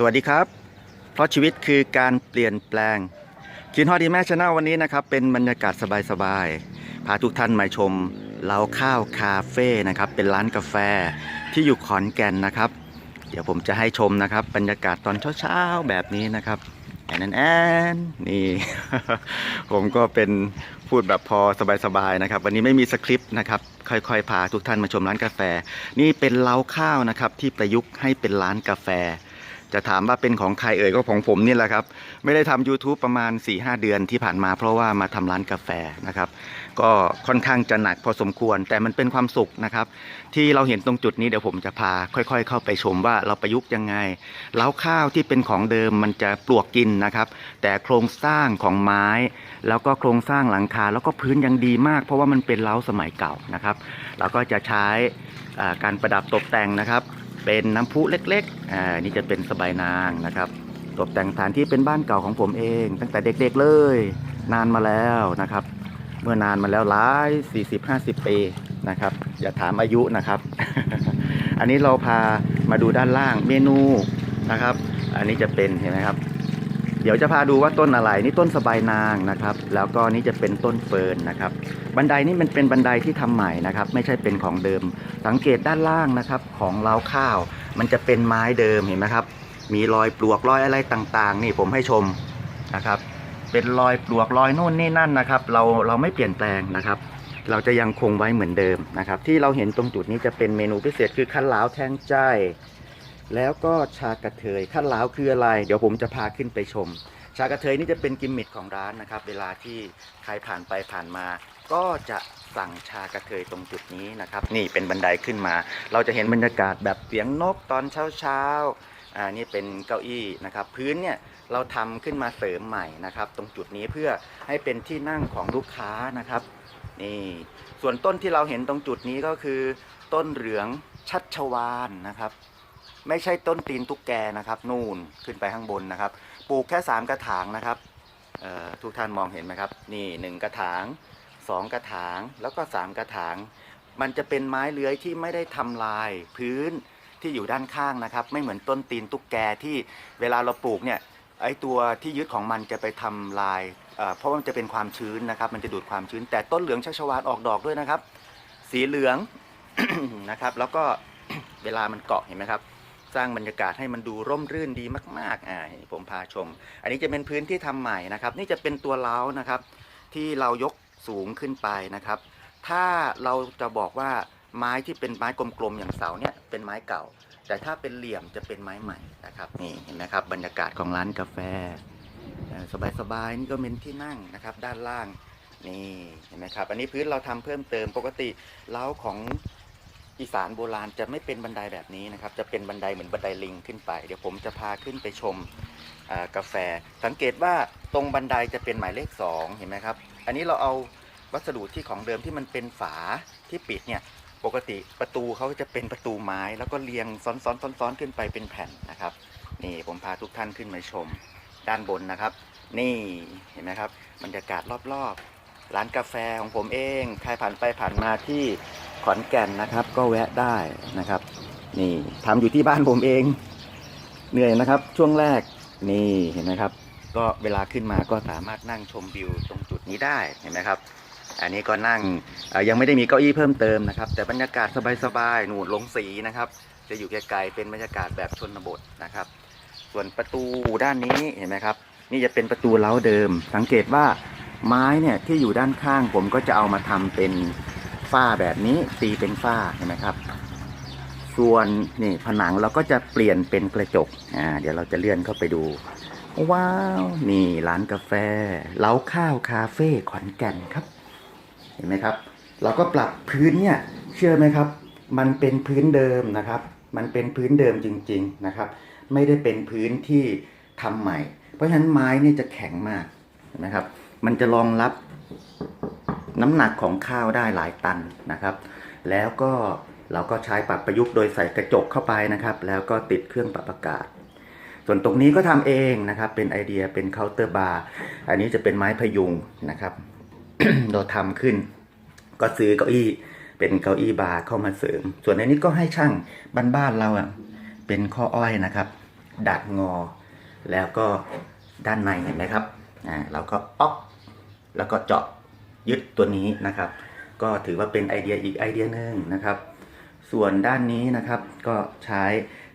สวัสดีครับ เพราะชีวิตคือการเปลี่ยนแปลงคินฮอดีแม่ชาแนลวันนี้นะครับ เป็นบรรยากาศสบายๆ พาทุกท่านมาชมเล้าข้าวคาเฟ่นะครับ เป็นร้านกาแฟที่อยู่ขอนแก่นนะครับ เดี๋ยวผมจะให้ชมนะครับ บรรยากาศตอนเช้าๆ แบบนี้นะครับแอนแอนแอนนี่ ผมก็เป็นพูดแบบพอสบายๆนะครับ วันนี้ไม่มีสคริปต์นะครับ ค่อยๆ พาทุกท่านมาชมร้านกาแฟ นี่เป็นเล้าข้าวนะครับที่ประยุกต์ให้เป็นร้านกาแฟ จะถามว่าเป็นของใครเอ่ยก็ของผมนี่แหละครับ ไม่ได้ทำ YouTube ประมาณ 4-5 เดือนที่ผ่านมาเพราะว่ามาทำร้านกาแฟนะครับ ก็ค่อนข้างจะหนักพอสมควร แต่มันเป็นความสุขนะครับ ที่เราเห็นตรงจุดนี้เดี๋ยวผมจะพาค่อย ๆ เข้าไปชมว่าเราประยุกต์ยังไงเล้าข้าวที่เป็นของเดิมมันจะปลวกกินนะครับ แต่โครงสร้างของไม้ แล้วก็โครงสร้างหลังคาแล้วก็พื้นยังดีมาก เพราะว่ามันเป็นเล้าสมัยเก่านะครับเราก็จะใช้การประดับตกแต่งนะครับ เป็นน้ำพุเล็กๆอ่านี่จะเป็นสบายนางนะครับ ตกแต่งสถานที่เป็นบ้านเก่าของผมเอง ตั้งแต่เด็กๆเลย นานมาแล้วนะครับ เมื่อนานมาแล้วหลาย 40-50 ปีนะครับ อย่าถามอายุนะครับ อันนี้เราพามาดูด้านล่างเมนูนะครับ อันนี้จะเป็นเห็นไหมครับ เดี๋ยวจะพาดูว่าต้นอะไรนี่ต้นสบายนางนะครับ แล้วก็นี่จะเป็นต้นเฟิร์นนะครับ บันไดนี่มันเป็นบันไดที่ทำใหม่นะครับ ไม่ใช่เป็นของเดิม สังเกตด้านล่างนะครับ ของเล้าข้าว มันจะเป็นไม้เดิมเห็นไหมครับ มีรอยปลวกรอยอะไรต่างๆ นี่ผมให้ชมนะครับ เป็นรอยปลวกรอยโน่นนี่นั่นนะครับ เราเราไม่เปลี่ยนแปลงนะครับ เราจะยังคงไว้เหมือนเดิมนะครับ ที่เราเห็นตรงจุดนี้จะเป็นเมนูพิเศษคือข้าวหลาวแทงใจ แล้วก็ชากระเทยข้าวหลาวคืออะไร เดี๋ยวผมจะพาขึ้นไปชม ชากระเทยนี่จะเป็นกิมมิคของร้านนะครับ เวลาที่ใครผ่านไปผ่านมา ก็จะสั่งชากระเทยตรงจุดนี้นะครับ นี่เป็นบันไดขึ้นมา เราจะเห็นบรรยากาศแบบเสียงนกตอนเช้าเช้าอ่านี่เป็นเก้าอี้นะครับ พื้นเนี่ยเราทำขึ้นมาเสริมใหม่นะครับ ตรงจุดนี้เพื่อให้เป็นที่นั่งของลูกค้านะครับนี่ส่วนต้นที่เราเห็นตรงจุดนี้ก็คือ ต้นเหลืองชัชวานนะครับ ไม่ใช่ต้นตีนตุ๊กแกนะครับนู่นขึ้นไปข้างบนนะครับ ปลูกแค่สามกระถางนะครับทุกท่านมองเห็นไหมครับ นี่หนึ่งกระถางสองกระถางแล้วก็สามกระถาง มันจะเป็นไม้เลื้อยที่ไม่ได้ทำลายพื้นที่อยู่ด้านข้างนะครับ ไม่เหมือนต้นตีนตุ๊กแกที่เวลาเราปลูกเนี่ยไอตัวที่ยึดของมันจะไปทำลายเเพราะว่ามันจะเป็นความชื้นนะครับ มันจะดูดความชื้น แต่ต้นเหลืองชัชวานออกดอกด้วยนะครับ สีเหลืองนะครับ แล้วก็เวลามันเกาะเห็นไหมครับ ร้างบรรยากาศให้มันดูร่มรื่นดีมากๆอ่าผมพาชม อันนี้จะเป็นพื้นที่ทำใหม่นะครับ นี่จะเป็นตัวเล้านะครับ ที่เรายกสูงขึ้นไปนะครับ ถ้าเราจะบอกว่าไม้ที่เป็นไม้กลมๆอย่างเสาเนี่ยเป็นไม้เก่า แต่ถ้าเป็นเหลี่ยมจะเป็นไม้ใหม่นะครับนี่เห็นไหมครับบรรยากาศของร้านกาแฟสบายๆนี่ก็เป็นที่นั่งนะครับ ด้านล่างนี่เห็นไหมครับ อันนี้พื้นเราทำเพิ่มเติมปกติเล้าของ อีสานโบราณจะไม่เป็นบันไดแบบนี้นะครับ จะเป็นบันไดเหมือนบันไดลิงขึ้นไป เดี๋ยวผมจะพาขึ้นไปชมกาแฟ สังเกตว่าตรงบันไดจะเป็นหมายเลข 2 เห็นไหมครับ อันนี้เราเอาวัสดุที่ของเดิมที่มันเป็นฝาที่ปิดเนี่ย ปกติประตูเขาจะเป็นประตูไม้ แล้วก็เรียงซ้อนๆซ้อนๆขึ้นไปเป็นแผ่นนะครับ นี่ผมพาทุกท่านขึ้นมาชม ด้านบนนะครับ นี่เห็นไหมครับบรรยากาศรอบๆ ร้านกาแฟของผมเอง ใครผ่านไปผ่านมาที่ อนแก่นนะครับ ก็แวะได้นะครับ นี่ทำอยู่ที่บ้านผมเอง เหนื่อยนะครับ ช่วงแรกนี่เห็นไหมครับ ก็เวลาขึ้นมาก็สามารถนั่งชมวิวตรงจุดนี้ได้เห็นไหมครับ อันนี้ก็นั่งยังไม่ได้มีเก้าอี้เพิ่มเติมนะครับ แต่บรรยากาศสบายๆหนูลงสีนะครับ จะอยู่ไกลๆเป็นบรรยากาศแบบชนบทนะครับ ส่วนประตูด้านนี้เห็นไหมครับ นี่จะเป็นประตูเล้าเดิม สังเกตว่าไม้เนี่ยที่อยู่ด้านข้างผมก็จะเอามาทำเป็น ฝ้าแบบนี้ตีเป็นฝ้าเห็นไหมครับ ส่วนนี่ผนังเราก็จะเปลี่ยนเป็นกระจกอ่าเดี๋ยวเราจะเลื่อนเข้าไปดู ว้าวนี่ร้านกาแฟเล้าข้าวคาเฟ่ขอนแก่นครับ เห็นไหมครับ เราก็ปรับพื้นเนี่ยเชื่อไหมครับ มันเป็นพื้นเดิมนะครับ มันเป็นพื้นเดิมจริง ๆนะครับ ไม่ได้เป็นพื้นที่ทำใหม่ เพราะฉะนั้นไม้เนี่ยจะแข็งมากเห็นไหมครับ มันจะรองรับ น้ำหนักของข้าวได้หลายตันนะครับ แล้วก็เราก็ใช้ปรับประยุกต์โดยใส่กระจกเข้าไปนะครับ แล้วก็ติดเครื่องปรับอากาศ ส่วนตรงนี้ก็ทำเองนะครับ เป็นไอเดียเป็นเคาน์เตอร์บาร์อันนี้จะเป็นไม้พยุงนะครับ เราทำขึ้น ก็ซื้อเก้าอี้เป็นเก้าอี้บาร์เข้ามาเสริม ส่วนอันนี้ก็ให้ช่างบ้านๆเราอะเป็นข้ออ้อยนะครับ ดัดงอ แล้วก็ด้านในเห็นไหมครับอ่าเราก็ป๊อกแล้วก็เจาะ ยึดตัวนี้นะครับ ก็ถือว่าเป็นไอเดียอีกไอเดียหนึ่งนะครับ ส่วนด้านนี้นะครับก็ใช้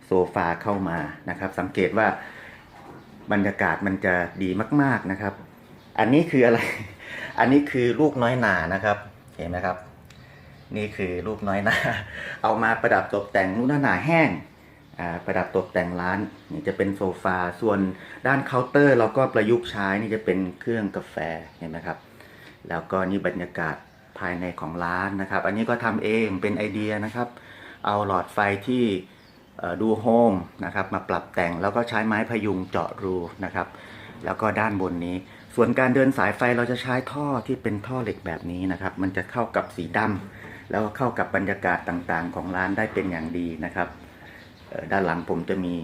โซฟาเข้ามานะครับ สังเกตว่าบรรยากาศมันจะดีมาก ๆนะครับ อันนี้คืออะไร อันนี้คือลูกน้อยหนานะครับ เห็นไหมครับ นี่คือลูกน้อยหนา เอามาประดับตกแต่งลูกน้อยนาแห้งประดับตกแต่งร้านนี่จะเป็นโซฟา ส่วนด้านเคาน์เตอร์ เราก็ประยุกต์ใช้นี่จะเป็นเครื่องกาแฟเห็นไหมครับ แล้วก็นี่บรรยากาศภายในของร้านนะครับ อันนี้ก็ทำเองเป็นไอเดียนะครับ เอาหลอดไฟที่ดูโฮมนะครับ มาปรับแต่งแล้วก็ใช้ไม้พยุงเจาะรูนะครับ แล้วก็ด้านบนนี้ ส่วนการเดินสายไฟเราจะใช้ท่อที่เป็นท่อเหล็กแบบนี้นะครับ มันจะเข้ากับสีดำแล้วก็เข้ากับบรรยากาศต่างๆ ของร้านได้เป็นอย่างดีนะครับด้านหลังผมจะมี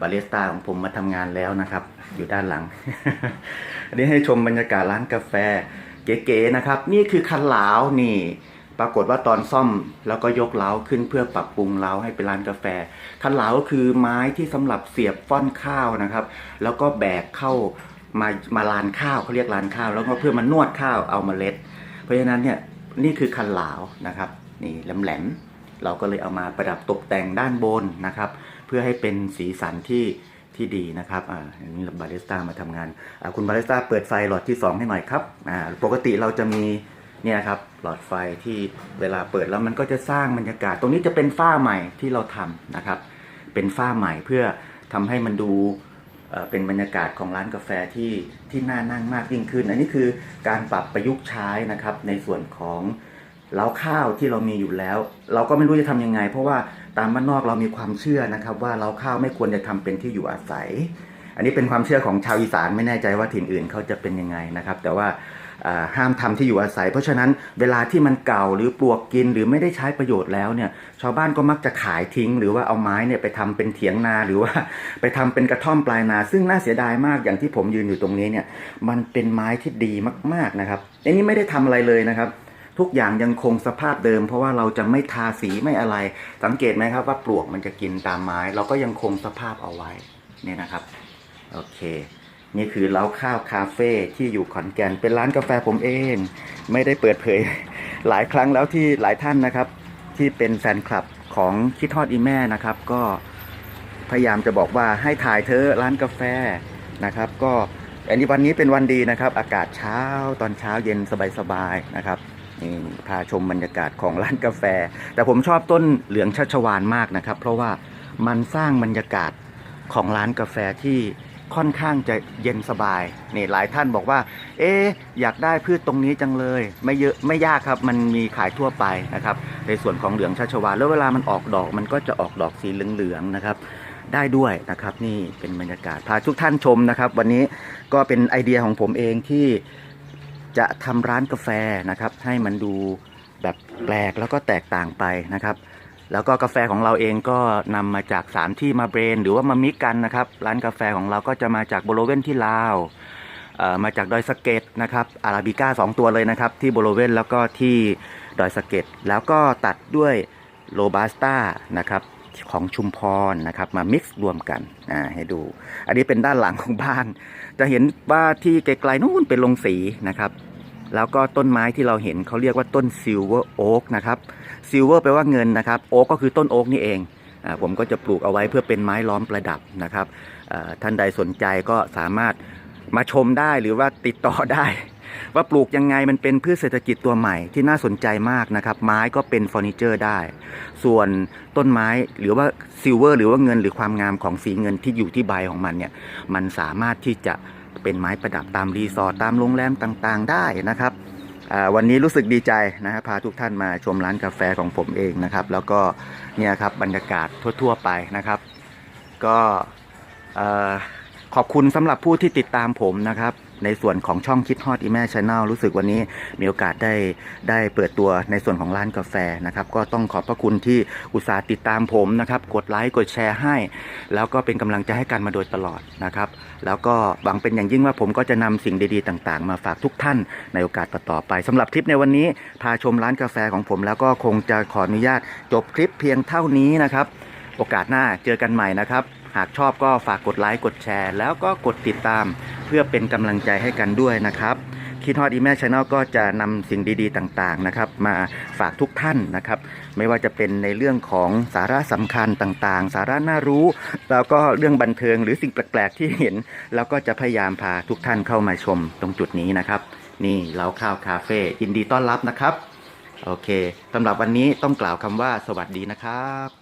บาริสต้าของผมมาทำงานแล้วนะครับ อยู่ด้านหลัง อันนี้ให้ชมบรรยากาศร้านกาแฟ เก๋ๆนะครับ นี่คือคันเหลาวนี่ ปรากฏว่าตอนซ่อมแล้วก็ยกเล้าขึ้นเพื่อปรับปรุงเล้าให้เป็นร้านกาแฟ คันเหลาก็คือไม้ที่สำหรับเสียบฟ่อนข้าวนะครับ แล้วก็แบกเข้ามามาลานข้าวเขาเรียกลานข้าว แล้วก็เพื่อมานวดข้าวเอามาเมล็ด เพราะฉะนั้นเนี่ยนี่คือคันเหลานะครับ นี่แหลมๆเราก็เลยเอามาประดับตกแต่งด้านบนนะครับ พื่อให้เป็นสีสันที่ที่ดีนะครับอ่าอันนี้บาริสต้ามาทำงานอ่าคุณบาริสต้าเปิดไฟหลอดที่ 2 ให้หน่อยครับอ่าปกติเราจะมีเนี่ยครับหลอดไฟที่เวลาเปิดแล้วมันก็จะสร้างบรรยากาศ ตรงนี้จะเป็นฝ้าใหม่ที่เราทำนะครับ เป็นฝ้าใหม่เพื่อทำให้มันดูเอ่อเป็นบรรยากาศของร้านกาแฟที่ที่น่านั่งมากยิ่งขึ้น อันนี้คือการปรับประยุกต์ใช้นะครับในส่วนของ เล้าข้าวที่เรามีอยู่แล้ว เราก็ไม่รู้จะทำยังไง เพราะว่าตามบ้านนอกเรามีความเชื่อนะครับ ว่าเล้าข้าวไม่ควรจะทำเป็นที่อยู่อาศัย อันนี้เป็นความเชื่อของชาวอีสานไม่แน่ใจว่าถิ่นอื่นเขาจะเป็นยังไงนะครับ แต่ว่าอ่าห้ามทำที่อยู่อาศัย เพราะฉะนั้นเวลาที่มันเก่าหรือปลวกกินหรือไม่ได้ใช้ประโยชน์แล้วเนี่ยชาวบ้านก็มักจะขายทิ้ง หรือว่าเอาไม้เนี่ยไปทำเป็นเถียงนาหรือว่าไปทำเป็นกระท่อมปลายนา ซึ่งน่าเสียดายมากอย่างที่ผมยืนอยู่ตรงนี้เนี่ยมันเป็นไม้ที่ดีมากๆนะครับอันนี้ไม่ได้ทำอะไรเลยนะครับ ทุกอย่างยังคงสภาพเดิม เพราะว่าเราจะไม่ทาสีไม่อะไร สังเกตไหมครับว่าปลวกมันจะกินตามไม้ เราก็ยังคงสภาพเอาไว้เนี่ยนะครับโอเคนี่คือเล้าข้าวคาเฟ่ที่อยู่ขอนแก่นเป็นร้านกาแฟผมเอง ไม่ได้เปิดเผย หลายครั้งแล้วที่หลายท่านนะครับ ที่เป็นแฟนคลับของคิดทอดอีแม่นะครับ ก็พยายามจะบอกว่าให้ถ่ายเธอร้านกาแฟนะครับ ก็อันนี้วันนี้เป็นวันดีนะครับ อากาศเช้าตอนเช้าเย็นสบายๆนะครับ นี่พาชมบรรยากาศของร้านกาแฟ แต่ผมชอบต้นเหลืองชัชวานมากนะครับ เพราะว่ามันสร้างบรรยากาศของร้านกาแฟที่ค่อนข้างจะเย็นสบายนี่หลายท่านบอกว่า เอ๊อยากได้พืชตรงนี้จังเลย ไม่เยอะไม่ยากครับ มันมีขายทั่วไปนะครับ ในส่วนของเหลืองชัชวานแล้วเวลามันออกดอก มันก็จะออกดอกสีเหลืองๆนะครับ ได้ด้วยนะครับ นี่เป็นบรรยากาศพาทุกท่านชมนะครับ วันนี้ก็เป็นไอเดียของผมเองที่ จะทำร้านกาแฟนะครับ ให้มันดูแบบแปลกแล้วก็แตกต่างไปนะครับ แล้วก็กาแฟของเราเองก็นำมาจากสามที่มาเบรน หรือว่ามามิกกันนะครับ ร้านกาแฟของเราก็จะมาจากโบโลเวนที่ลาวเอ่อมาจากดอยสะเก็ดนะครับอาราบิก้าสองตัวเลยนะครับ ที่โบโลเวนแล้วก็ที่ดอยสะเก็ดแล้วก็ตัดด้วยโรบัสต้านะครับของชุมพรนะครับมามิกซ์รวมกันอ่าให้ดู อันนี้เป็นด้านหลังของบ้าน จะเห็นว่าที่ไกลๆนู่นเป็นโรงสีนะครับ แล้วก็ต้นไม้ที่เราเห็นเขาเรียกว่าต้นซิลเวอร์โอ๊กนะครับซิลเวอร์แปลว่าเงินนะครับโอ๊กก็คือต้นโอ๊กนี่เองอผมก็จะปลูกเอาไว้เพื่อเป็นไม้ล้อมประดับนะครับท่านใดสนใจก็สามารถมาชมได้หรือว่าติดต่อได้ว่าปลูกยังไงมันเป็นพืชเศรษฐกิจตัวใหม่ที่น่าสนใจมากนะครับ ไม้ก็เป็นเฟอร์นิเจอร์ได้ ส่วนต้นไม้หรือว่าซิลเวอร์หรือว่าเงินหรือความงามของสีเงินที่อยู่ที่ใบของมันเนี่ย มันสามารถที่จะ เป็นไม้ประดับตามรีสอร์ทตามโรงแรมต่างๆ ได้นะครับวันนี้รู้สึกดีใจนะฮะพาทุกท่านมาชมร้านกาแฟของผมเองนะครับ แล้วก็เนี่ยครับบรรยากาศทั่ว ๆ ไปนะครับ ก็ขอบคุณสำหรับผู้ที่ติดตามผมนะครับ ในส่วนของช่องคิดฮอดอีแม่ชาแนลรู้สึกวันนี้มีโอกาสได้ได้เปิดตัวในส่วนของร้านกาแฟนะครับ ก็ต้องขอบพระคุณที่อุตส่าห์ติดตามผมนะครับ กดไลค์กดแชร์ให้ แล้วก็เป็นกำลังใจให้กันมาโดยตลอดนะครับ แล้วก็หวังเป็นอย่างยิ่งว่าผมก็จะนำสิ่งดีๆต่างๆ มาฝากทุกท่านในโอกาสต่อๆไปสำหรับคลิปในวันนี้พาชมร้านกาแฟของผม แล้วก็คงจะขออนุญาตจบคลิปเพียงเท่านี้นะครับ โอกาสหน้าเจอกันใหม่นะครับ หากชอบก็ฝากกดไลค์กดแชร์ แล้วก็กดติดตามเพื่อเป็นกำลังใจให้กันด้วยนะครับคิดฮอดอีแม่ชาแนลก็จะนำสิ่งดีๆต่างๆนะครับ มาฝากทุกท่านนะครับ ไม่ว่าจะเป็นในเรื่องของสาระสำคัญต่างๆ สาระน่ารู้ แล้วก็เรื่องบันเทิงหรือสิ่งแปลกๆที่เห็น แล้วก็จะพยายามพาทุกท่านเข้ามาชมตรงจุดนี้นะครับ นี่เล้าข้าวคาเฟ่ยินดีต้อนรับนะครับ โอเคสำหรับวันนี้ต้องกล่าวคำว่าสวัสดีนะครับ